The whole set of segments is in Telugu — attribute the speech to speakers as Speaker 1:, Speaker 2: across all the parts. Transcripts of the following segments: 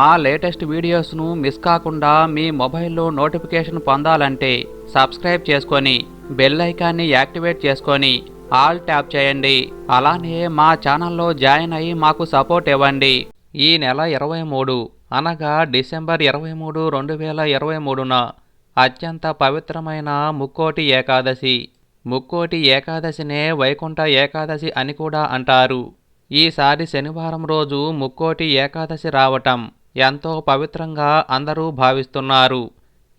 Speaker 1: మా లేటెస్ట్ వీడియోస్ను మిస్ కాకుండా మీ మొబైల్లో నోటిఫికేషన్ పొందాలంటే సబ్స్క్రైబ్ చేసుకొని బెల్ ఐకాన్ని యాక్టివేట్ చేసుకొని ఆల్ ట్యాప్ చేయండి. అలానే మా ఛానల్లో జాయిన్ అయ్యి మాకు సపోర్ట్ ఇవ్వండి. ఈ నెల ఇరవై మూడు అనగా డిసెంబర్ ఇరవై మూడు రెండు వేల ఇరవై మూడున అత్యంత పవిత్రమైన ముక్కోటి ఏకాదశి. ముక్కోటి ఏకాదశినే వైకుంఠ ఏకాదశి అని కూడా అంటారు. ఈసారి శనివారం రోజు ముక్కోటి ఏకాదశి రావటం. ఎంతో పవిత్రంగా అందరూ భావిస్తున్నారు.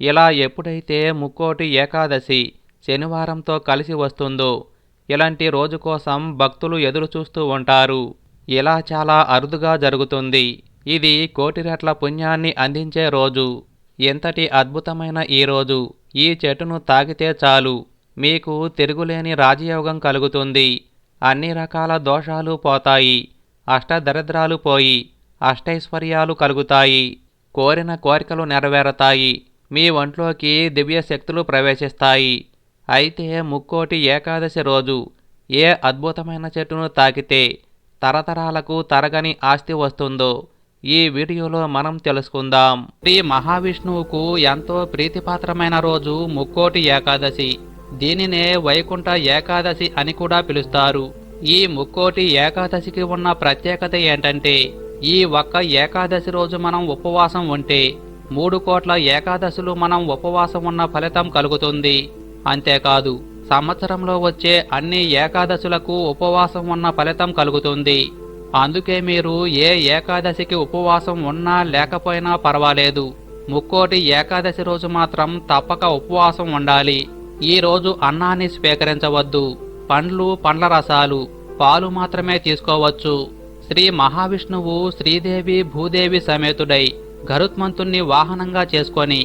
Speaker 1: ఇలా ఎప్పుడైతే ముక్కోటి ఏకాదశి శనివారంతో కలిసి వస్తుందో ఇలాంటి రోజు కోసం భక్తులు ఎదురుచూస్తూ ఉంటారు. ఇలా చాలా అరుదుగా జరుగుతుంది. ఇది కోటి రెట్ల పుణ్యాన్ని అందించే రోజు. ఎంతటి అద్భుతమైన ఈ రోజు. ఈ చెట్టును తాగితే చాలు. మీకు తిరుగులేని రాజయోగం కలుగుతుంది. అన్ని రకాల దోషాలు పోతాయి. అష్టదరిద్రాలు పోయి అష్టైశ్వర్యాలు కలుగుతాయి. కోరిన కోరికలు నెరవేరతాయి. మీ ఒంట్లోకి దివ్య శక్తులు ప్రవేశిస్తాయి. అయితే ముక్కోటి ఏకాదశి రోజు ఏ అద్భుతమైన చెట్టును తాకితే తరతరాలకు తరగని ఆస్తి వస్తుందో ఈ వీడియోలో మనం తెలుసుకుందాం. శ్రీ మహావిష్ణువుకు ఎంతో ప్రీతిపాత్రమైన రోజు ముక్కోటి ఏకాదశి. దీనినే వైకుంఠ ఏకాదశి అని కూడా పిలుస్తారు. ఈ ముక్కోటి ఏకాదశికి ఉన్న ప్రత్యేకత ఏంటంటే ఈ ఒక్క ఏకాదశి రోజు మనం ఉపవాసం ఉంటే మూడు కోట్ల ఏకాదశులు మనం ఉపవాసం ఉన్న ఫలితం కలుగుతుంది. అంతేకాదు సంవత్సరంలో వచ్చే అన్ని ఏకాదశులకు ఉపవాసం ఉన్న ఫలితం కలుగుతుంది. అందుకే మీరు ఏ ఏకాదశికి ఉపవాసం ఉన్నా లేకపోయినా పర్వాలేదు. ముక్కోటి ఏకాదశి రోజు మాత్రం తప్పక ఉపవాసం ఉండాలి. ఈ రోజు అన్నాన్ని స్వీకరించవద్దు. పండ్లు పండ్ల రసాలు పాలు మాత్రమే తీసుకోవచ్చు. శ్రీ మహావిష్ణువు శ్రీదేవి భూదేవి సమేతుడై గరుత్మంతుణ్ణి వాహనంగా చేసుకొని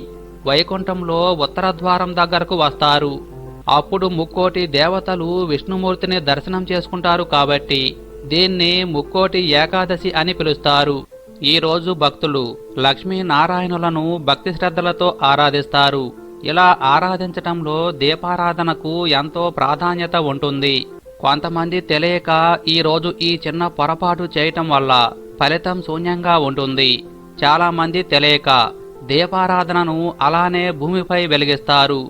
Speaker 1: వైకుంఠంలో ఉత్తర ద్వారం దగ్గరకు వస్తారు. అప్పుడు ముక్కోటి దేవతలు విష్ణుమూర్తిని దర్శనం చేసుకుంటారు కాబట్టి దీన్ని ముక్కోటి ఏకాదశి అని పిలుస్తారు. ఈ రోజు భక్తులు లక్ష్మీనారాయణులను భక్తి శ్రద్ధలతో ఆరాధిస్తారు. ఇలా ఆరాధించటంలో దీపారాధనకు ఎంతో ప్రాధాన్యత ఉంటుంది. కొంతమంది తెలియక ఈరోజు ఈ చిన్న పొరపాటు చేయటం వల్ల ఫలితం శూన్యంగా ఉంటుంది. చాలామంది తెలియక దీపారాధనను అలానే భూమిపై వెలిగిస్తారు.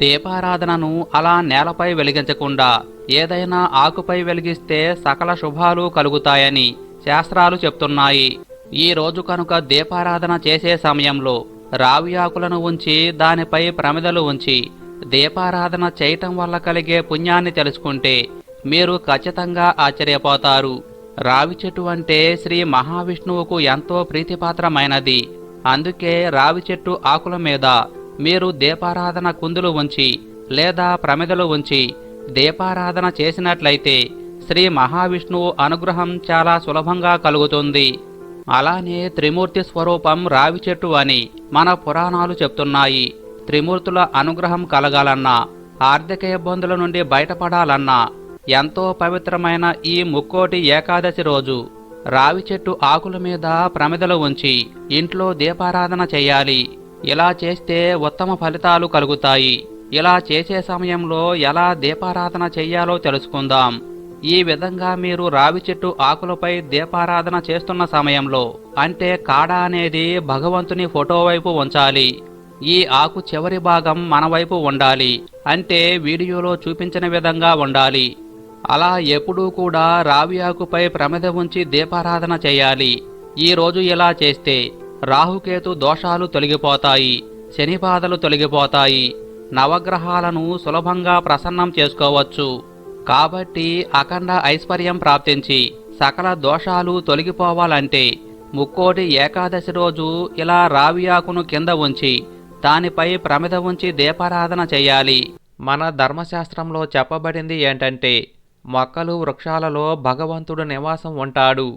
Speaker 1: దీపారాధనను అలా నేలపై వెలిగించకుండా ఏదైనా ఆకుపై వెలిగిస్తే సకల శుభాలు కలుగుతాయని శాస్త్రాలు చెప్తున్నాయి. ఈ రోజు కనుక దీపారాధన చేసే సమయంలో రావి ఆకులను ఉంచి దానిపై ప్రమిదలు ఉంచి దీపారాధన చేయటం వల్ల కలిగే పుణ్యాన్ని తెలుసుకుంటే మీరు ఖచ్చితంగా ఆశ్చర్యపోతారు. రావి చెట్టు అంటే శ్రీ మహావిష్ణువుకు ఎంతో ప్రీతిపాత్రమైనది. అందుకే రావి చెట్టు ఆకుల మీద మీరు దీపారాధన కుందులు ఉంచి లేదా ప్రమిదలు ఉంచి దీపారాధన చేసినట్లయితే శ్రీ మహావిష్ణువు అనుగ్రహం చాలా సులభంగా కలుగుతుంది. అలానే త్రిమూర్తి స్వరూపం రావి చెట్టు అని మన పురాణాలు చెప్తున్నాయి. త్రిమూర్తుల అనుగ్రహం కలగాలన్నా ఆర్థిక ఇబ్బందుల నుండి బయటపడాలన్నా ఎంతో పవిత్రమైన ఈ ముక్కోటి ఏకాదశి రోజు. రావి చెట్టు ఆకుల మీద ప్రమిదలు ఉంచి ఇంట్లో దీపారాధన చేయాలి. ఇలా చేస్తే ఉత్తమ ఫలితాలు కలుగుతాయి. ఇలా చేసే సమయంలో ఎలా దీపారాధన చెయ్యాలో తెలుసుకుందాం. ఈ విధంగా మీరు రావి చెట్టు ఆకులపై దీపారాధన చేస్తున్న సమయంలో అంటే కాడ అనేది భగవంతుని ఫోటో వైపు ఉంచాలి. ఈ ఆకు చివరి భాగం మన వైపు ఉండాలి. అంటే వీడియోలో చూపించిన విధంగా ఉండాలి. అలా ఎప్పుడూ కూడా రావి ఆకుపై ప్రమిద ఉంచి దీపారాధన చేయాలి. ఈరోజు ఇలా చేస్తే రాహుకేతు దోషాలు తొలగిపోతాయి శని బాధలు తొలగిపోతాయి. నవగ్రహాలను సులభంగా ప్రసన్నం చేసుకోవచ్చు. కాబట్టి అఖండ ఐశ్వర్యం ప్రాప్తించి సకల దోషాలు తొలగిపోవాలంటే ముక్కోటి ఏకాదశి రోజు ఇలా రావి ఆకును కింద ఉంచి దానిపై ప్రమిద ఉంచి దీపారాధన చేయాలి. మన ధర్మశాస్త్రంలో చెప్పబడింది ఏంటంటే మొక్కలు వృక్షాలలో భగవంతుడు నివాసం ఉంటాడు.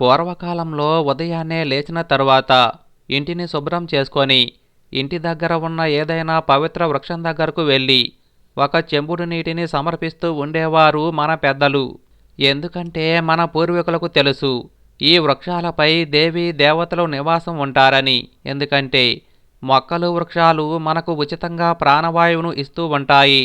Speaker 1: పూర్వకాలంలో ఉదయాన్నే లేచిన తరువాత ఇంటిని శుభ్రం చేసుకొని ఇంటి దగ్గర ఉన్న ఏదైనా పవిత్ర వృక్షం దగ్గరకు వెళ్ళి ఒక చెంబుడు నీటిని సమర్పిస్తూ ఉండేవారు మన పెద్దలు. ఎందుకంటే మన పూర్వీకులకు తెలుసు ఈ వృక్షాలపై దేవి దేవతలు నివాసం ఉంటారని. ఎందుకంటే మొక్కలు వృక్షాలు మనకు ఉచితంగా ప్రాణవాయువును ఇస్తూ ఉంటాయి.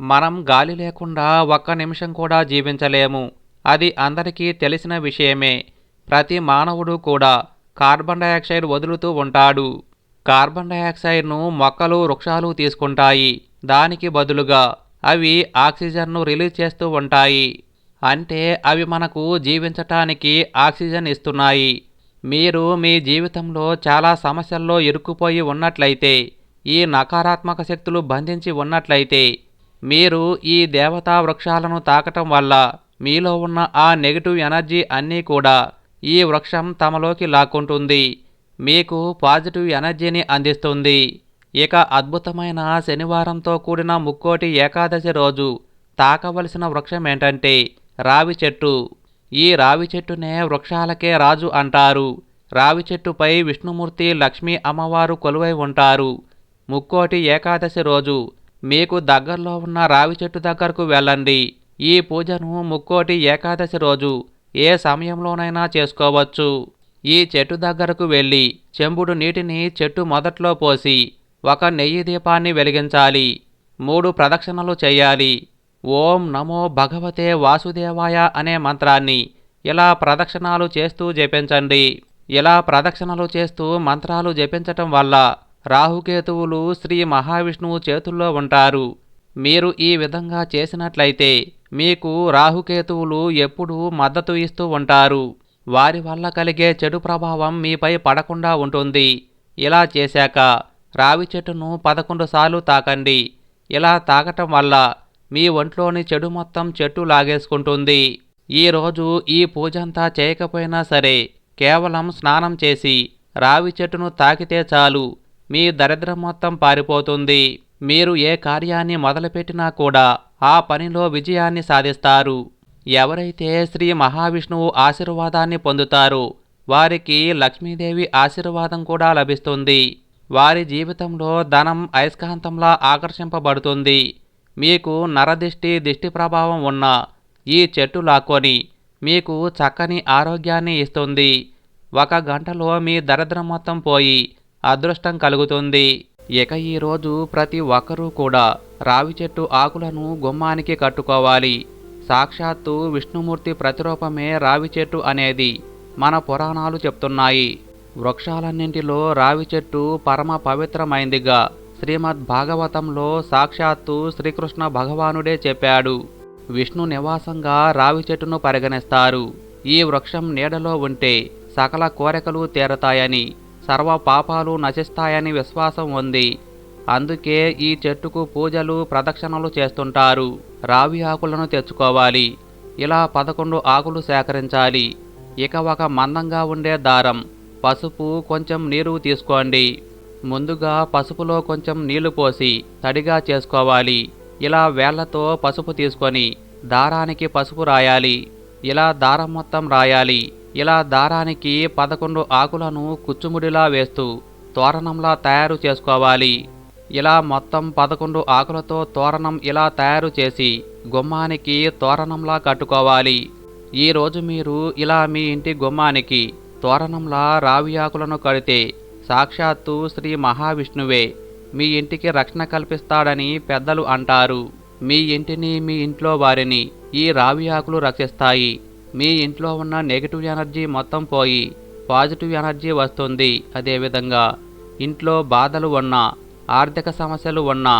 Speaker 1: మనం గాలి లేకుండా ఒక్క నిమిషం కూడా జీవించలేము. అది అందరికీ తెలిసిన విషయమే. ప్రతి మానవుడు కూడా కార్బన్ డయాక్సైడ్ వదులుతూ ఉంటాడు. కార్బన్ డయాక్సైడ్ను మొక్కలు వృక్షాలు తీసుకుంటాయి. దానికి బదులుగా అవి ఆక్సిజన్ను రిలీజ్ చేస్తూ ఉంటాయి. అంటే అవి మనకు జీవించటానికి ఆక్సిజన్ ఇస్తున్నాయి. మీరు మీ జీవితంలో చాలా సమస్యల్లో ఇరుక్కుపోయి ఉన్నట్లయితే ఈ నకారాత్మక శక్తులు బంధించి ఉన్నట్లయితే మీరు ఈ దేవతా వృక్షాలను తాకటం వల్ల మీలో ఉన్న ఆ నెగిటివ్ ఎనర్జీ అన్నీ కూడా ఈ వృక్షం తమలోకి లాక్కుంటుంది. మీకు పాజిటివ్ ఎనర్జీని అందిస్తుంది. ఇక అద్భుతమైన శనివారంతో కూడిన ముక్కోటి ఏకాదశి రోజు తాకవలసిన వృక్షం ఏంటంటే రావి చెట్టు. ఈ రావి చెట్టునే వృక్షాలకే రాజు అంటారు. రావి చెట్టుపై విష్ణుమూర్తి లక్ష్మీ అమ్మవారు కొలువై ఉంటారు. ముక్కోటి ఏకాదశి రోజు మీకు దగ్గరలో ఉన్న రావి చెట్టు దగ్గరకు వెళ్ళండి. ఈ పూజను ముక్కోటి ఏకాదశి రోజు ఏ సమయంలోనైనా చేసుకోవచ్చు. ఈ చెట్టు దగ్గరకు వెళ్ళి చెంబుడు నీటిని చెట్టు మొదట్లో పోసి ఒక నెయ్యి దీపాన్ని వెలిగించాలి. మూడు ప్రదక్షిణలు చేయాలి. ఓం నమో భగవతే వాసుదేవాయ అనే మంత్రాన్ని ఇలా ప్రదక్షిణాలు చేస్తూ జపించండి. ఇలా ప్రదక్షిణలు చేస్తూ మంత్రాలు జపించటం వల్ల రాహుకేతువులు శ్రీ మహావిష్ణువు చేతుల్లో ఉంటారు. మీరు ఈ విధంగా చేసినట్లయితే మీకు రాహుకేతువులు ఎప్పుడూ మద్దతు ఇస్తూ ఉంటారు. వారి వల్ల కలిగే చెడు ప్రభావం మీపై పడకుండా ఉంటుంది. ఇలా చేశాక రావి చెట్టును పదకొండు సార్లు తాకండి. ఇలా తాకటం వల్ల మీ ఒంట్లోని చెడు మొత్తం చెట్టు లాగేసుకుంటుంది. ఈరోజు ఈ పూజంతా చేయకపోయినా సరే కేవలం స్నానం చేసి రావి చెట్టును తాకితే చాలు. మీ దరిద్రం మొత్తం పారిపోతుంది. మీరు ఏ కార్యాన్ని మొదలుపెట్టినా కూడా ఆ పనిలో విజయాన్ని సాధిస్తారు. ఎవరైతే శ్రీ మహావిష్ణువు ఆశీర్వాదాన్ని పొందుతారో వారికి లక్ష్మీదేవి ఆశీర్వాదం కూడా లభిస్తుంది. వారి జీవితంలో ధనం అయస్కాంతంలా ఆకర్షింపబడుతుంది. మీకు నరదిష్టి దిష్టి ప్రభావం ఉన్న ఈ చెట్టు లాక్కొని మీకు చక్కని ఆరోగ్యాన్ని ఇస్తుంది. ఒక గంటలో మీ దరిద్రం మొత్తం పోయి అదృష్టం కలుగుతుంది. ఇక ఈరోజు ప్రతి ఒక్కరూ కూడా రావి చెట్టు ఆకులను గుమ్మానికి కట్టుకోవాలి. సాక్షాత్తు విష్ణుమూర్తి ప్రతిరూపమే రావి చెట్టు అనేది మన పురాణాలు చెప్తున్నాయి. వృక్షాలన్నింటిలో రావి చెట్టు పరమ పవిత్రమైందిగా శ్రీమద్ భాగవతంలో సాక్షాత్తు శ్రీకృష్ణ భగవానుడే చెప్పాడు. విష్ణు నివాసంగా రావి చెట్టును పరిగణిస్తారు. ఈ వృక్షం నీడలో ఉంటే సకల కోరికలు తీరతాయని సర్వ పాపాలు నశిస్తాయని విశ్వాసం ఉంది. అందుకే ఈ చెట్టుకు పూజలు ప్రదక్షిణలు చేస్తుంటారు. రావి ఆకులను తెచ్చుకోవాలి. ఇలా పదకొండు ఆకులు సేకరించాలి. ఇక ఒక మందంగా ఉండే దారం. పసుపు కొంచెం నీరు తీసుకోండి. ముందుగా పసుపులో కొంచెం నీళ్ళు పోసి తడిగా చేసుకోవాలి. ఇలా వేళ్ళతో పసుపు తీసుకొని దారానికి పసుపు రాయాలి. ఇలా దారం మొత్తం రాయాలి. ఇలా దారానికి పదకొండు ఆకులను కుచ్చుముడిలా వేస్తూ తోరణంలా తయారు చేసుకోవాలి. ఇలా మొత్తం పదకొండు ఆకులతో తోరణం ఇలా తయారు చేసి గుమ్మానికి తోరణంలా కట్టుకోవాలి. ఈరోజు మీరు ఇలా మీ ఇంటి గుమ్మానికి తోరణంలా రావి ఆకులను కడితే సాక్షాత్తు శ్రీ మహావిష్ణువే మీ ఇంటికి రక్షణ కల్పిస్తాడని పెద్దలు అంటారు. మీ ఇంటిని మీ ఇంట్లో వారిని ఈ రావి ఆకులు రక్షిస్తాయి. మీ ఇంట్లో ఉన్న నెగిటివ్ ఎనర్జీ మొత్తం పోయి పాజిటివ్ ఎనర్జీ వస్తుంది అదేవిధంగా. ఇంట్లో బాధలు ఉన్నా ఆర్థిక సమస్యలు ఉన్నా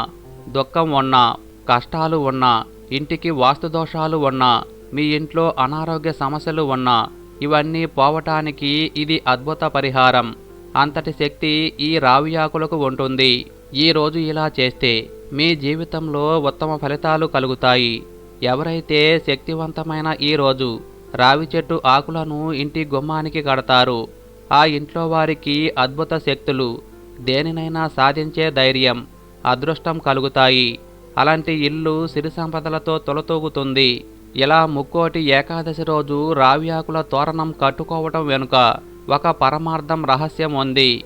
Speaker 1: దుఃఖం ఉన్నా కష్టాలు ఉన్నా ఇంటికి వాస్తు దోషాలు ఉన్నా మీ ఇంట్లో అనారోగ్య సమస్యలు ఉన్నా ఇవన్నీ పోవటానికి ఇది అద్భుత పరిహారం. అంతటి శక్తి ఈ రావి ఆకులకు ఉంటుంది. ఈ రోజు ఇలా చేస్తే మీ జీవితంలో ఉత్తమ ఫలితాలు కలుగుతాయి. ఎవరైతే శక్తివంతమైన ఈ రోజు రావి చెట్టు ఆకులను ఇంటి గుమ్మానికి కడతారు. ఆ ఇంట్లో వారికి అద్భుత శక్తులు. దేనినైనా సాధించే ధైర్యం అదృష్టం కలుగుతాయి. అలాంటి ఇల్లు సిరి సంపదలతో తొలతూగుతుంది. ఇలా ముక్కోటి ఏకాదశి రోజు రావి ఆకుల తోరణం కట్టుకోవటం వెనుక ఒక పరమార్థం రహస్యం ఉంది.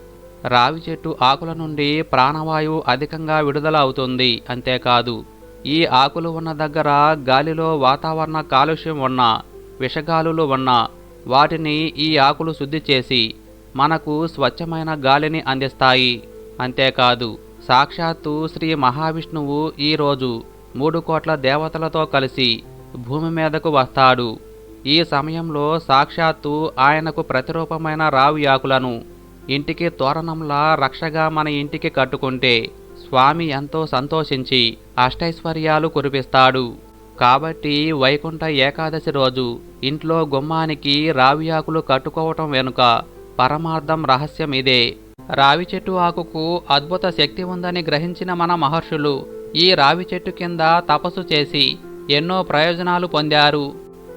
Speaker 1: రావి చెట్టు ఆకుల నుండి ప్రాణవాయువు అధికంగా విడుదల అవుతుంది అంతేకాదు. ఈ ఆకులు ఉన్న దగ్గర గాలిలో వాతావరణ కాలుష్యం ఉన్న విషగాలులు ఉన్న వాటిని ఈ ఆకులు శుద్ధి చేసి మనకు స్వచ్ఛమైన గాలిని అందిస్తాయి. అంతేకాదు సాక్షాత్తు శ్రీ మహావిష్ణువు ఈరోజు మూడు కోట్ల దేవతలతో కలిసి భూమి మీదకు వస్తాడు. ఈ సమయంలో సాక్షాత్తు ఆయనకు ప్రతిరూపమైన రావి ఆకులను ఇంటికి తోరణంలా రక్షగా మన ఇంటికి కట్టుకుంటే స్వామి ఎంతో సంతోషించి అష్టైశ్వర్యాలు కురిపిస్తాడు. కాబట్టి వైకుంఠ ఏకాదశి రోజు ఇంట్లో గుమ్మానికి రావి ఆకులు కట్టుకోవటం వెనుక పరమార్థం రహస్యం ఇదే. రావి చెట్టు ఆకుకు అద్భుత శక్తి ఉందని గ్రహించిన మన మహర్షులు ఈ రావి చెట్టు కింద తపస్సు చేసి ఎన్నో ప్రయోజనాలు పొందారు.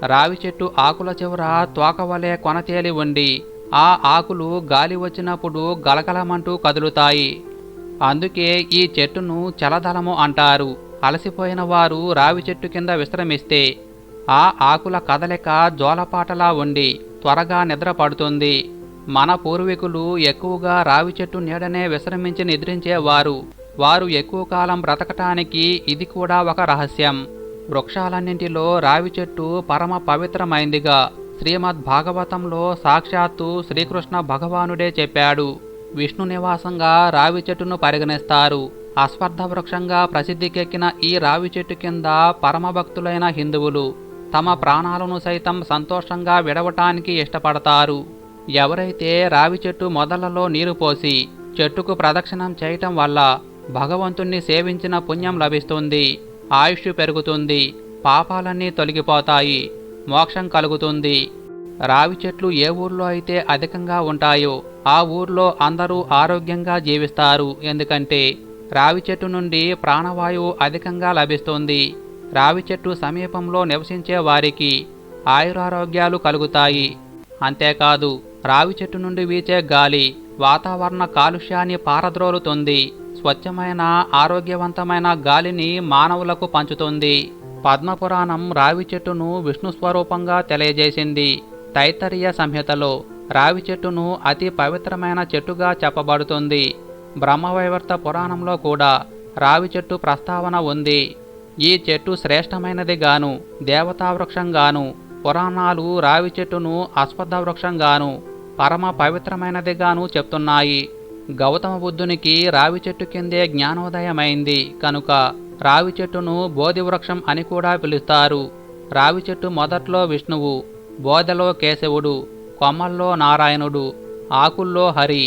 Speaker 1: రావి చెట్టు ఆకుల చివర తోకవలే కొనతేలి ఉండి ఆ ఆకులు గాలి వచ్చినప్పుడు గలగలమంటూ కదులుతాయి. అందుకే ఈ చెట్టును చలదలము అంటారు. అలసిపోయిన వారు రావి చెట్టు కింద విశ్రమిస్తే ఆ ఆకుల కదలిక జోలపాటలా ఉండి త్వరగా నిద్ర పడుతుంది మన పూర్వీకులు ఎక్కువగా రావి చెట్టు నీడనే విశ్రమించి నిద్రించేవారు. వారు ఎక్కువ కాలం బ్రతకటానికి ఇది కూడా ఒక రహస్యం. వృక్షాలన్నింటిలో రావి చెట్టు పరమ పవిత్రమైందిగా శ్రీమద్ భాగవతంలో సాక్షాత్తు శ్రీకృష్ణ భగవానుడే చెప్పాడు. విష్ణు నివాసంగా రావి చెట్టును పరిగణిస్తారు. అశ్వర్థ వృక్షంగా ప్రసిద్ధికెక్కిన ఈ రావి చెట్టు కింద పరమభక్తులైన హిందువులు తమ ప్రాణాలను సైతం సంతోషంగా విడవటానికి ఇష్టపడతారు. ఎవరైతే రావి చెట్టు మొదలలో నీరు పోసి చెట్టుకు ప్రదక్షిణం చేయటం వల్ల భగవంతుణ్ణి సేవించిన పుణ్యం లభిస్తుంది ఆయుష్ పెరుగుతుంది పాపాలన్నీ తొలగిపోతాయి మోక్షం కలుగుతుంది. రావి చెట్లు ఏ ఊర్లో అయితే అధికంగా ఉంటాయో ఆ ఊర్లో అందరూ ఆరోగ్యంగా జీవిస్తారు. ఎందుకంటే రావి చెట్టు నుండి ప్రాణవాయువు అధికంగా లభిస్తుంది. రావి చెట్టు సమీపంలో నివసించే వారికి ఆయురారోగ్యాలు కలుగుతాయి. అంతేకాదు రావి చెట్టు నుండి వీచే గాలి వాతావరణ కాలుష్యాన్ని పారద్రోలుతుంది. స్వచ్ఛమైన ఆరోగ్యవంతమైన గాలిని మానవులకు పంచుతుంది. పద్మపురాణం రావి చెట్టును విష్ణు స్వరూపంగా తెలియజేసింది. తైతరీయ సంహితలో రావి చెట్టును అతి పవిత్రమైన చెట్టుగా చెప్పబడుతుంది. బ్రహ్మవైవర్త పురాణంలో కూడా రావి చెట్టు ప్రస్తావన ఉంది. ఈ చెట్టు శ్రేష్టమైనది గాను దేవతా వృక్షంగాను పురాణాలు రావి చెట్టును అశ్వద్ధ వృక్షంగాను పరమ పవిత్రమైనదిగాను చెప్తున్నాయి. గౌతమ బుద్ధునికి రావి చెట్టు కిందే జ్ఞానోదయమైంది కనుక రావి చెట్టును బోధి వృక్షం అని కూడా పిలుస్తారు. రావి చెట్టు మొదట్లో విష్ణువు బోధలో కేశవుడు కొమ్మల్లో నారాయణుడు ఆకుల్లో హరి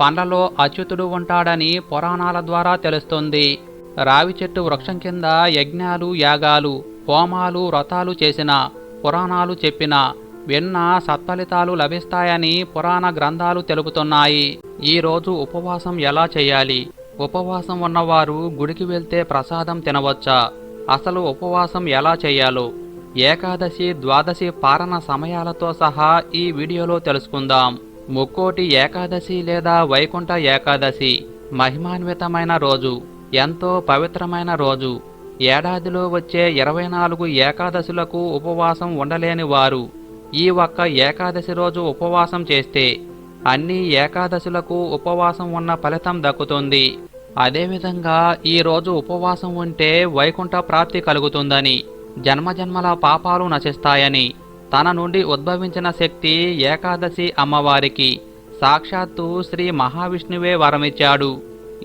Speaker 1: పండ్లలో అచ్యుతుడు ఉంటాడని పురాణాల ద్వారా తెలుస్తుంది. రావి చెట్టు వృక్షం కింద యజ్ఞాలు యాగాలు హోమాలు వ్రతాలు చేసిన పురాణాలు చెప్పిన విన్న సత్ఫలితాలు లభిస్తాయని పురాణ గ్రంథాలు తెలుపుతున్నాయి. ఈ రోజు ఉపవాసం ఎలా చేయాలి? ఉపవాసం ఉన్నవారు గుడికి వెళ్తే ప్రసాదం తినవచ్చా? అసలు ఉపవాసం ఎలా చేయాలో? ఏకాదశి ద్వాదశి పారణ సమయాలతో సహా ఈ వీడియోలో తెలుసుకుందాం. ముక్కోటి ఏకాదశి లేదా వైకుంఠ ఏకాదశి మహిమాన్వితమైన రోజు ఎంతో పవిత్రమైన రోజు. ఏడాదిలో వచ్చే ఇరవై నాలుగు ఏకాదశులకు ఉపవాసం ఉండలేని వారు ఈ ఒక్క ఏకాదశి రోజు ఉపవాసం చేస్తే అన్ని ఏకాదశులకు ఉపవాసం ఉన్న ఫలితం దక్కుతుంది. అదేవిధంగా ఈ రోజు ఉపవాసం ఉంటే వైకుంఠ ప్రాప్తి కలుగుతుందని జన్మజన్మల పాపాలు నశిస్తాయని తన నుండి ఉద్భవించిన శక్తి ఏకాదశి అమ్మవారికి. సాక్షాత్తు శ్రీ మహావిష్ణువే వరమిచ్చాడు.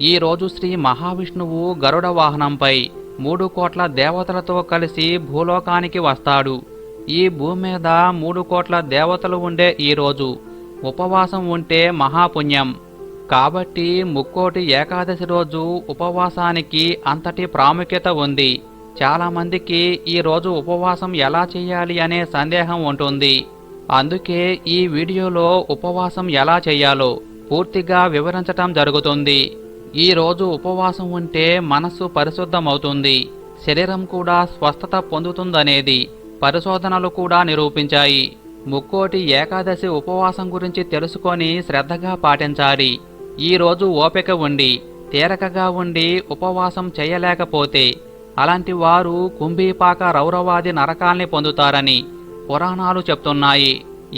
Speaker 1: ఈ రోజు శ్రీ మహావిష్ణువు గరుడ వాహనంపై మూడు కోట్ల దేవతలతో కలిసి భూలోకానికి వస్తాడు. ఈ భూమి మీద మూడు కోట్ల దేవతలు ఉండే ఈ రోజు ఉపవాసం ఉంటే మహాపుణ్యం. కాబట్టి ముక్కోటి ఏకాదశి రోజు ఉపవాసానికి అంతటి ప్రాముఖ్యత ఉంది. చాలామందికి ఈరోజు ఉపవాసం ఎలా చేయాలి అనే సందేహం ఉంటుంది. అందుకే ఈ వీడియోలో ఉపవాసం ఎలా చేయాలో పూర్తిగా వివరించటం జరుగుతుంది. ఈరోజు ఉపవాసం ఉంటే మనస్సు పరిశుద్ధమవుతుంది. శరీరం కూడా స్వస్థత పొందుతుందనేది పరిశోధనలు కూడా నిరూపించాయి. ముక్కోటి ఏకాదశి ఉపవాసం గురించి తెలుసుకొని శ్రద్ధగా పాటించాలి. ఈరోజు ఓపిక ఉండి తీరకగా ఉండి ఉపవాసం చేయలేకపోతే అలాంటి వారు కుంభీపాక రౌరవాది నరకాల్ని పొందుతారని పురాణాలు చెప్తున్నాయి.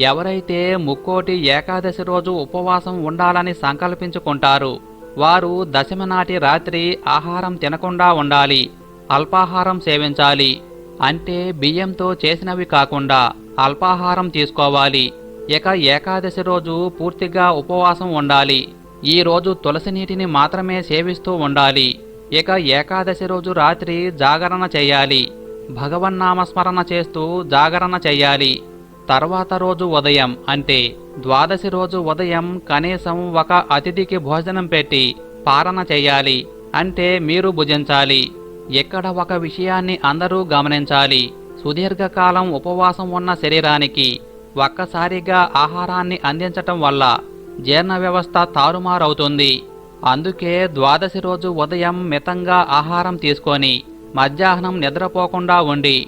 Speaker 1: ఎవరైతే ముక్కోటి ఏకాదశి రోజు ఉపవాసం ఉండాలని సంకల్పించుకుంటారు వారు దశమి నాటి రాత్రి ఆహారం తినకుండా ఉండాలి అల్పాహారం సేవించాలి అంటే బియ్యంతో చేసినవి కాకుండా అల్పాహారం తీసుకోవాలి. ఇక ఏకాదశి రోజు పూర్తిగా ఉపవాసం ఉండాలి ఈ రోజు తులసి నీటిని మాత్రమే సేవిస్తూ ఉండాలి. ఇక ఏకాదశి రోజు రాత్రి జాగరణ చేయాలి. భగవన్నామస్మరణ చేస్తూ జాగరణ చేయాలి. తర్వాత రోజు ఉదయం అంటే ద్వాదశి రోజు ఉదయం కనీసం ఒక అతిథికి భోజనం పెట్టి పారణ చేయాలి అంటే మీరు భుజించాలి. ఇక్కడ ఒక విషయాన్ని అందరూ గమనించాలి. సుదీర్ఘకాలం ఉపవాసం ఉన్న శరీరానికి ఒక్కసారిగా ఆహారాన్ని అందించటం వల్ల జీర్ణ వ్యవస్థ తారుమారవుతుంది. అందుకే ద్వాదశి రోజు ఉదయం మితంగా ఆహారం తీసుకొని మధ్యాహ్నం నిద్రపోకుండా ఉండి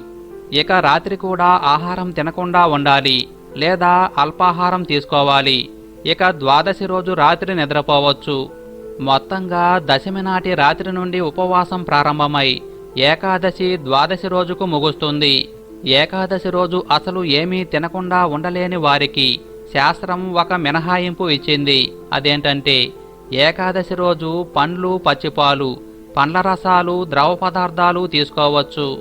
Speaker 1: ఇక రాత్రి కూడా ఆహారం తినకుండా ఉండాలి లేదా అల్పాహారం తీసుకోవాలి. ఇక ద్వాదశి రోజు రాత్రి నిద్రపోవచ్చు. మొత్తంగా దశమి నాటి రాత్రి నుండి ఉపవాసం ప్రారంభమై ఏకాదశి ద్వాదశి రోజుకు ముగుస్తుంది. ఏకాదశి రోజు అసలు ఏమీ తినకుండా ఉండలేని వారికి శాస్త్రం ఒక మినహాయింపు ఇచ్చింది. అదేంటంటే ఏకాదశి రోజు పండ్లు పచ్చిపాలు పండ్ల రసాలు ద్రవ పదార్థాలు తీసుకోవచ్చు.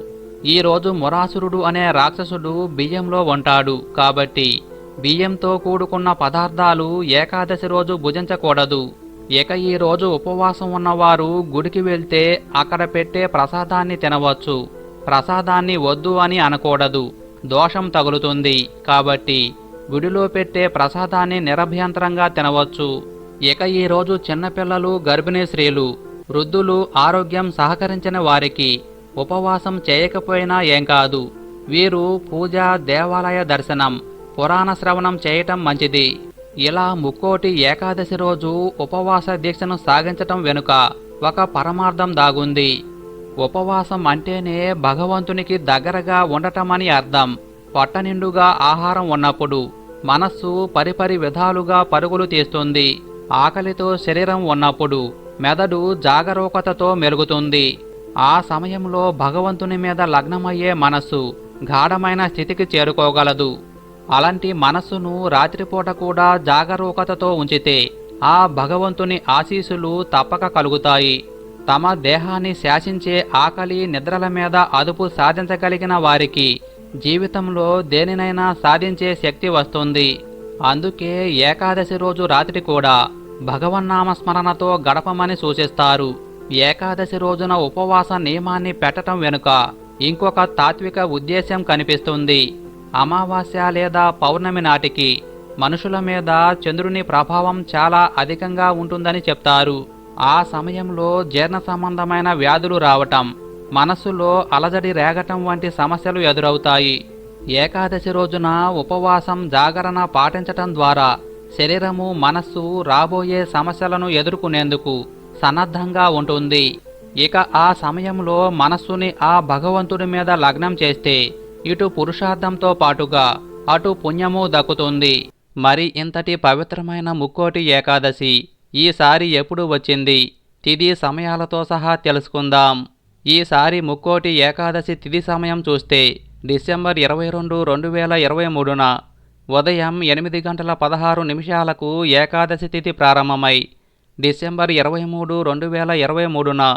Speaker 1: ఈరోజు మురాసురుడు అనే రాక్షసుడు బియ్యంలో ఉంటాడు. కాబట్టి బియ్యంతో కూడుకున్న పదార్థాలు ఏకాదశి రోజు భుజించకూడదు. ఇక ఈ రోజు ఉపవాసం ఉన్నవారు గుడికి వెళ్తే అక్కడ పెట్టే ప్రసాదాన్ని తినవచ్చు. ప్రసాదాన్ని వద్దు అని అనకూడదు. దోషం తగులుతుంది. కాబట్టి గుడిలో పెట్టే ప్రసాదాన్ని నిరభ్యంతరంగా తినవచ్చు. ఇక ఈ రోజు చిన్నపిల్లలు గర్భిణీ స్త్రీలు వృద్ధులు ఆరోగ్యం సహకరించిన వారికి ఉపవాసం చేయకపోయినా ఏం కాదు. వీరు పూజ దేవాలయ దర్శనం పురాణ శ్రవణం చేయటం మంచిది. ఇలా ముక్కోటి ఏకాదశి రోజు ఉపవాస దీక్షను సాగించటం వెనుక ఒక పరమార్థం దాగుంది. ఉపవాసం అంటేనే భగవంతునికి దగ్గరగా ఉండటమని అర్థం. పట్టనిండుగా ఆహారం ఉన్నప్పుడు మనస్సు పరిపరి విధాలుగా పరుగులు తీస్తుంది. ఆకలితో శరీరం ఉన్నప్పుడు మెదడు జాగరూకతతో మెలుగుతుంది. ఆ సమయంలో భగవంతుని మీద లగ్నమయ్యే మనస్సు గాఢమైన స్థితికి చేరుకోగలదు. అలాంటి మనస్సును రాత్రిపూట కూడా జాగరూకతతో ఉంచితే ఆ భగవంతుని ఆశీస్సులు తప్పక కలుగుతాయి. తమ దేహాన్ని శాసించే ఆకలి నిద్రల మీద అదుపు సాధించగలిగిన వారికి జీవితంలో దేనినైనా సాధించే శక్తి వస్తుంది. అందుకే ఏకాదశి రోజు రాత్రి కూడా భగవన్నామస్మరణతో గడపమని సూచిస్తారు. ఏకాదశి రోజున ఉపవాస నియమాన్ని పెట్టటం వెనుక ఇంకొక తాత్విక ఉద్దేశ్యం కనిపిస్తుంది. అమావాస్య లేదా పౌర్ణమి నాటికి మనుషుల మీద చంద్రుని ప్రభావం చాలా అధికంగా ఉంటుందని చెప్తారు. ఆ సమయంలో జీర్ణ సంబంధమైన వ్యాధులు రావటం మనస్సులో అలజడి రేగటం వంటి సమస్యలు ఎదురవుతాయి. ఏకాదశి రోజున ఉపవాసం జాగరణ పాటించటం ద్వారా శరీరము మనస్సు రాబోయే సమస్యలను ఎదుర్కొనేందుకు సన్నద్ధంగా ఉంటుంది. ఇక ఆ సమయంలో మనస్సుని ఆ భగవంతుడి మీద లగ్నం చేస్తే ఇటు పురుషార్థంతో పాటుగా అటు పుణ్యము దక్కుతుంది. మరి ఇంతటి పవిత్రమైన ముక్కోటి ఏకాదశి ఈసారి ఎప్పుడు వచ్చింది? తిది సమయాలతో సహా తెలుసుకుందాం. ఈసారి ముక్కోటి ఏకాదశి తిది సమయం చూస్తే డిసెంబర్ ఇరవై రెండు రెండు వేల ఇరవై మూడున ఉదయం ఎనిమిది గంటల పదహారు నిమిషాలకు ఏకాదశి తిథి ప్రారంభమై డిసెంబర్ ఇరవై మూడు రెండు వేల ఇరవై మూడున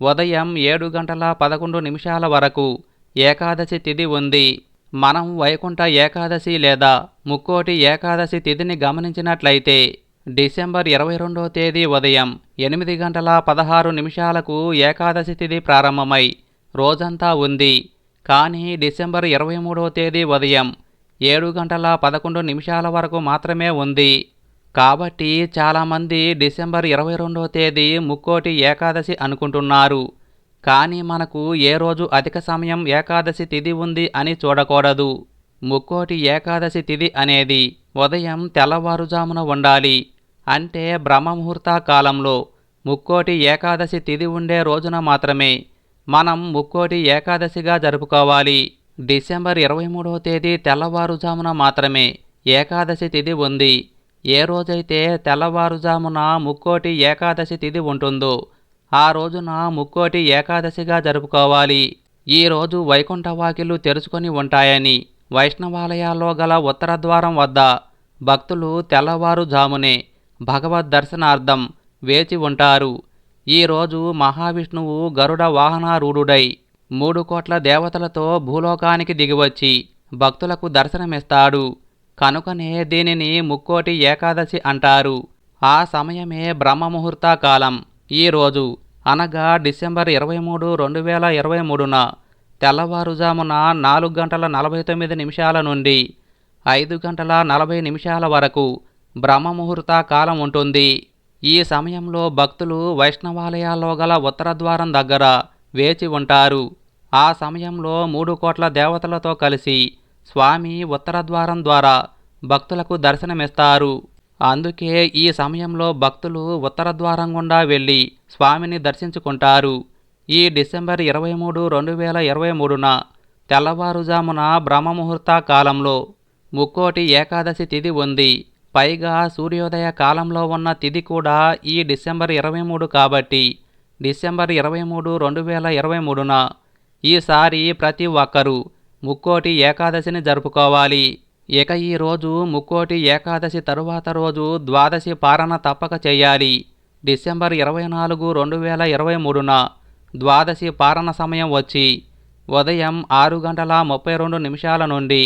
Speaker 1: ఉదయం ఏడు గంటల పదకొండు నిమిషాల వరకు ఏకాదశి తిథి ఉంది. మనం వైకుంఠ ఏకాదశి లేదా ముక్కోటి ఏకాదశి తిథిని గమనించినట్లయితే డిసెంబర్ ఇరవై రెండో తేదీ ఉదయం ఎనిమిది గంటల పదహారు నిమిషాలకు ఏకాదశి తిథి ప్రారంభమై రోజంతా ఉంది. కానీ డిసెంబర్ ఇరవై మూడో తేదీ ఉదయం ఏడు గంటల పదకొండు నిమిషాల వరకు మాత్రమే ఉంది. కాబట్టి చాలామంది డిసెంబర్ ఇరవై రెండో తేదీ ముక్కోటి ఏకాదశి అనుకుంటున్నారు. కానీ మనకు ఏ రోజు అధిక సమయం ఏకాదశి తిథి ఉంది అని చూడకూడదు. ముక్కోటి ఏకాదశి తిథి అనేది ఉదయం తెల్లవారుజామున ఉండాలి. అంటే బ్రహ్మముహూర్త కాలంలో ముక్కోటి ఏకాదశి తిథి ఉండే రోజున మాత్రమే మనం ముక్కోటి ఏకాదశిగా జరుపుకోవాలి. డిసెంబర్ ఇరవై మూడవ తేదీ తెల్లవారుజామున మాత్రమే ఏకాదశి తిథి ఉంది. ఏ రోజైతే తెల్లవారుజామున ముక్కోటి ఏకాదశి తిథి ఉంటుందో ఆ రోజున ముక్కోటి ఏకాదశిగా జరుపుకోవాలి. ఈ రోజు వైకుంఠ వాకిలు తెరుచుకొని ఉంటాయని వైష్ణవాలయాల్లో గల ఉత్తర ద్వారం వద్ద భక్తులు తెల్లవారుజామునే భగవద్ దర్శనార్థం వేచి ఉంటారు. ఈరోజు మహావిష్ణువు గరుడ వాహనారూఢుడై మూడు కోట్ల దేవతలతో భూలోకానికి దిగివచ్చి భక్తులకు దర్శనమిస్తాడు. కనుకనే దీనిని ముక్కోటి ఏకాదశి అంటారు. ఆ సమయమే బ్రహ్మముహూర్త కాలం. ఈరోజు అనగా డిసెంబర్ ఇరవై మూడు రెండు వేల ఇరవై మూడున తెల్లవారుజామున నాలుగు గంటల నలభై తొమ్మిది నిమిషాల నుండి ఐదు గంటల నలభై నిమిషాల వరకు బ్రహ్మముహూర్త కాలం ఉంటుంది. ఈ సమయంలో భక్తులు వైష్ణవాలయాల్లో గల ఉత్తర ద్వారం దగ్గర వేచి ఉంటారు. ఆ సమయంలో మూడు కోట్ల దేవతలతో కలిసి స్వామి ఉత్తర ద్వారం ద్వారా భక్తులకు దర్శనమిస్తారు. అందుకే ఈ సమయంలో భక్తులు ఉత్తర ద్వారం గుండా వెళ్ళి స్వామిని దర్శించుకుంటారు. ఈ డిసెంబర్ ఇరవై మూడు రెండు వేల ఇరవై మూడున తెల్లవారుజామున బ్రహ్మముహూర్త కాలంలో ముక్కోటి ఏకాదశి తిథి ఉంది. పైగా సూర్యోదయ కాలంలో ఉన్న తిథి కూడా ఈ డిసెంబర్ ఇరవై మూడు కాబట్టి డిసెంబర్ ఇరవై మూడు రెండు వేల ఇరవై మూడున ఈసారి ప్రతి ఒక్కరూ ముక్కోటి ఏకాదశిని జరుపుకోవాలి. ఇక ఈ రోజు ముక్కోటి ఏకాదశి తరువాత రోజు ద్వాదశి పారణ తప్పక చేయాలి. డిసెంబర్ ఇరవై నాలుగు రెండు వేల ఇరవై మూడున ద్వాదశి పారణ సమయం వచ్చి ఉదయం ఆరు గంటల ముప్పై రెండు నిమిషాల నుండి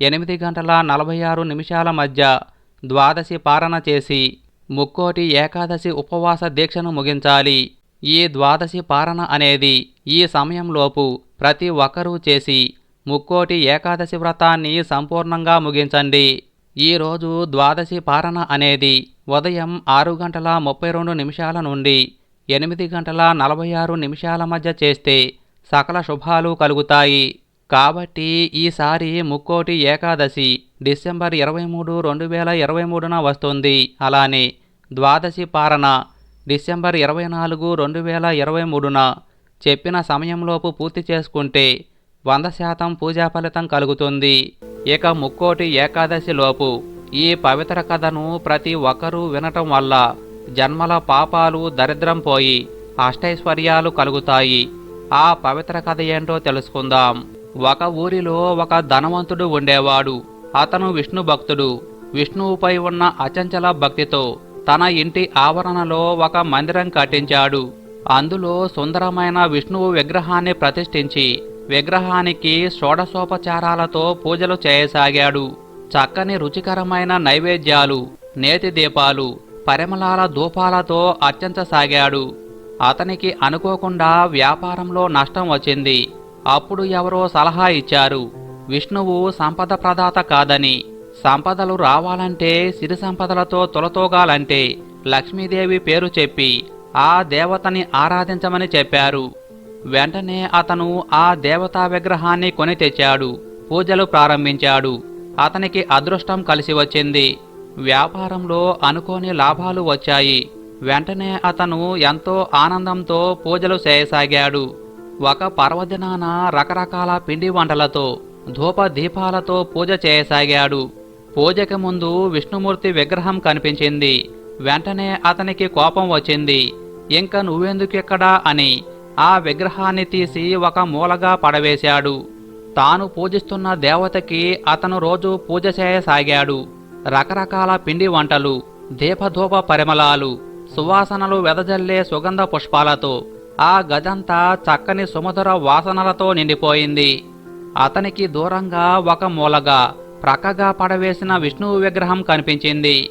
Speaker 1: ఎనిమిది గంటల నలభై ఆరు నిమిషాల మధ్య ద్వాదశి పారణ చేసి ముక్కోటి ఏకాదశి ఉపవాస దీక్షను ముగించాలి. ఈ ద్వాదశి పారణ అనేది ఈ సమయంలోపు ప్రతి ఒక్కరూ చేసి ముక్కోటి ఏకాదశి వ్రతాన్ని సంపూర్ణంగా ముగించండి. ఈరోజు ద్వాదశి పారణ అనేది ఉదయం ఆరు గంటల ముప్పై రెండు నిమిషాల నుండి ఎనిమిది గంటల నలభై ఆరు నిమిషాల మధ్య చేస్తే సకల శుభాలు కలుగుతాయి. కాబట్టి ఈసారి ముక్కోటి ఏకాదశి డిసెంబర్ ఇరవై మూడు రెండు వేల ఇరవై మూడున వస్తుంది. అలానే ద్వాదశి పారణ డిసెంబర్ ఇరవై నాలుగు రెండు వేల ఇరవై మూడున చెప్పిన సమయంలోపు పూర్తి చేసుకుంటే వంద శాతం పూజా ఫలితం కలుగుతుంది. ఇక ముక్కోటి ఏకాదశి లోపు ఈ పవిత్ర కథను ప్రతి ఒక్కరూ వినటం వల్ల జన్మల పాపాలు దరిద్రం పోయి అష్టైశ్వర్యాలు కలుగుతాయి. ఆ పవిత్ర కథ ఏంటో తెలుసుకుందాం. ఒక ఊరిలో ఒక ధనవంతుడు ఉండేవాడు. అతను విష్ణు భక్తుడు. విష్ణువుపై ఉన్న అచంచల భక్తితో తన ఇంటి ఆవరణలో ఒక మందిరం కట్టించాడు. అందులో సుందరమైన విష్ణువు విగ్రహాన్ని ప్రతిష్ఠించి విగ్రహానికి షోడశోపచారాలతో పూజలు చేయసాగాడు. చక్కని రుచికరమైన నైవేద్యాలు నేతి దీపాలు పరిమళాల ధూపాలతో అర్చించసాగాడు. అతనికి అనుకోకుండా వ్యాపారంలో నష్టం వచ్చింది. అప్పుడు ఎవరో సలహా ఇచ్చారు విష్ణువు సంపద ప్రదాత కాదని. సంపదలు రావాలంటే సిరి సంపదలతో తొలతోగాలంటే లక్ష్మీదేవి పేరు చెప్పి ఆ దేవతని ఆరాధించమని చెప్పారు. వెంటనే అతను ఆ దేవతా విగ్రహాన్ని కొని తెచ్చాడు పూజలు ప్రారంభించాడు. అతనికి అదృష్టం కలిసి వచ్చింది. వ్యాపారంలో అనుకోని లాభాలు వచ్చాయి. వెంటనే అతను ఎంతో ఆనందంతో పూజలు చేయసాగాడు. ఒక పర్వదినాన రకరకాల పిండి వంటలతో ధూప దీపాలతో పూజ చేయసాగాడు. పూజకి ముందు విష్ణుమూర్తి విగ్రహం కనిపించింది. వెంటనే అతనికి కోపం వచ్చింది. ఇంక నువ్వెందుకెక్కడా? అని ఆ విగ్రహాన్ని తీసి ఒక మూలగా పడవేశాడు. తాను పూజిస్తున్న దేవతకి అతను రోజు పూజ చేయసాగాడు. రకరకాల పిండి వంటలు దీపధూప పరిమళాలు సువాసనలు వెదజల్లే సుగంధ పుష్పాలతో ఆ గదంతా చక్కని సుమధుర వాసనలతో నిండిపోయింది. అతనికి దూరంగా ఒక మూలగా ప్రక్కగా పడవేసిన విష్ణువు విగ్రహం కనిపించింది.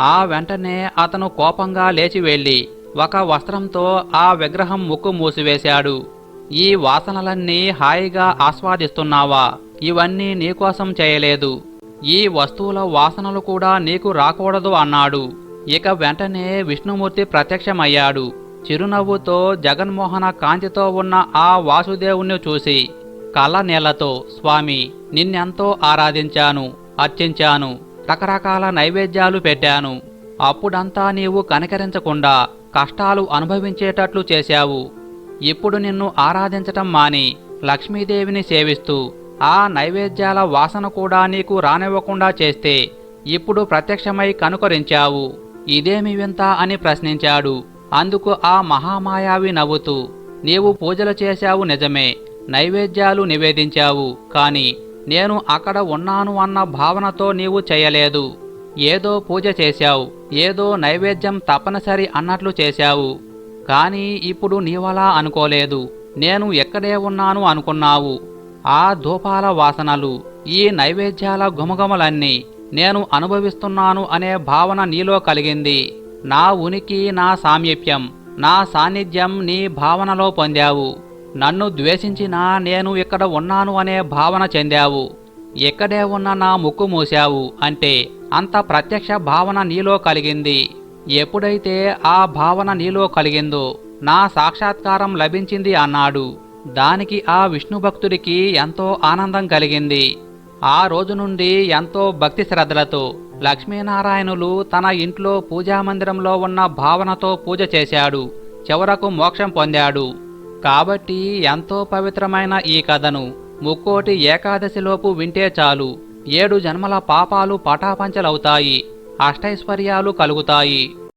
Speaker 1: ఆ వెంటనే అతను కోపంగా లేచి వెళ్ళి ఒక వస్త్రంతో ఆ విగ్రహం ముక్కు మూసివేశాడు. ఈ వాసనలన్నీ హాయిగా ఆస్వాదిస్తున్నావా? ఇవన్నీ నీకోసం చేయలేదు. ఈ వస్తువుల వాసనలు కూడా నీకు రాకూడదు అన్నాడు. ఇక వెంటనే విష్ణుమూర్తి ప్రత్యక్షమయ్యాడు. చిరునవ్వుతో జగన్మోహన కాంతితో ఉన్న ఆ వాసుదేవుణ్ణి చూసి కళ్ళనీళ్ళతో స్వామి నిన్నెంతో ఆరాధించాను అర్చించాను రకరకాల నైవేద్యాలు పెట్టాను. అప్పుడంతా నీవు కనికరించకుండా కష్టాలు అనుభవించేటట్లు చేశావు. ఇప్పుడు నిన్ను ఆరాధించటం మాని లక్ష్మీదేవిని సేవిస్తూ ఆ నైవేద్యాల వాసన కూడా నీకు రానివ్వకుండా చేస్తే ఇప్పుడు ప్రత్యక్షమై కనుకరించావు. ఇదేమి వింత అని ప్రశ్నించాడు. అందుకు ఆ మహామాయావి నవ్వుతూ నీవు పూజలు చేశావు నిజమే. నైవేద్యాలు నివేదించావు కాని నేను అక్కడ ఉన్నాను అన్న భావనతో నీవు చేయలేదు. ఏదో పూజ చేశావు ఏదో నైవేద్యం తప్పనిసరి అన్నట్లు చేశావు. కానీ ఇప్పుడు నీవలా అనుకోలేదు నేను ఎక్కడే ఉన్నాను అనుకున్నావు. ఆ ధూపాల వాసనలు ఈ నైవేద్యాల గుమగుమలన్నీ నేను అనుభవిస్తున్నాను అనే భావన నీలో కలిగింది. నా ఉనికి నా సామీప్యం నా సాన్నిధ్యం నీ భావనలో పొందావు. నన్ను ద్వేషించినా నేను ఇక్కడ ఉన్నాను అనే భావన చెందావు. ఇక్కడే ఉన్న నా ముక్కు మూశావు అంటే అంత ప్రత్యక్ష భావన నీలో కలిగింది. ఎప్పుడైతే ఆ భావన నీలో కలిగిందో నా సాక్షాత్కారం లభించింది అన్నాడు. దానికి ఆ విష్ణు భక్తుడికి ఎంతో ఆనందం కలిగింది. ఆ రోజు నుండి ఎంతో భక్తి శ్రద్ధలతో లక్ష్మీనారాయణులు తన ఇంట్లో పూజామందిరంలో ఉన్న భావనతో పూజ చేశాడు. చివరకు మోక్షం పొందాడు. కాబట్టి ఎంతో పవిత్రమైన ఈ కథను ముక్కోటి ఏకాదశిలోపు వింటే చాలు. ఏడు జన్మల పాపాలు పటాపంచలవుతాయి. అష్టైశ్వర్యాలు కలుగుతాయి.